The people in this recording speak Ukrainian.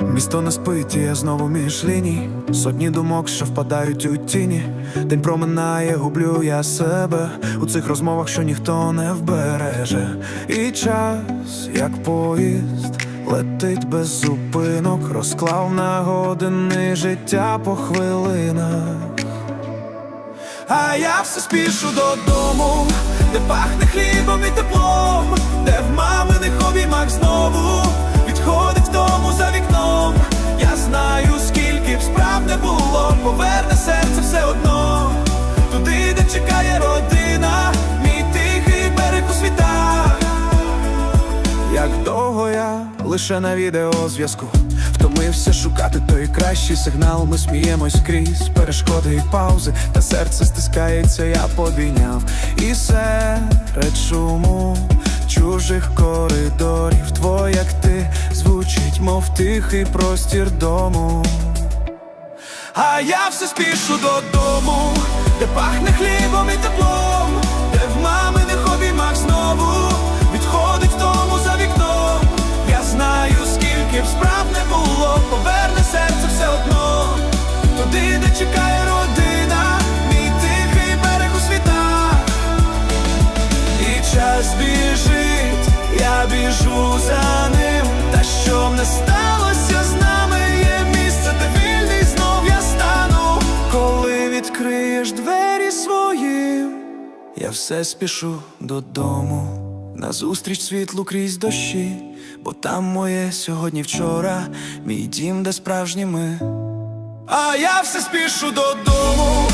Місто не спить, і я знову між ліній Сотні думок, що впадають у тіні. День проминає, гублю я себе у цих розмовах, що ніхто не вбереже. І час, як поїзд, летить без зупинок, розклав на години життя по хвилинах. А я все спішу додому, де пахне хлібом і теплом, де лише на відеозв'язку Втомився шукати той кращий сигнал. Ми сміємось крізь перешкоди і паузи, та серце стискається, я побійняв. І серед шуму чужих коридорів Твой, як ти звучить, мов тихий простір дому. А я все спішу додому, де пахне хлібом і теплом, час біжить, я біжу за ним. Та що не сталося з нами, є місце, де вільний знов я стану. Коли відкриєш двері свої, я все спішу додому. Назустріч світлу крізь дощі, бо там моє сьогодні вчора, мій дім, де справжні ми. А я все спішу додому,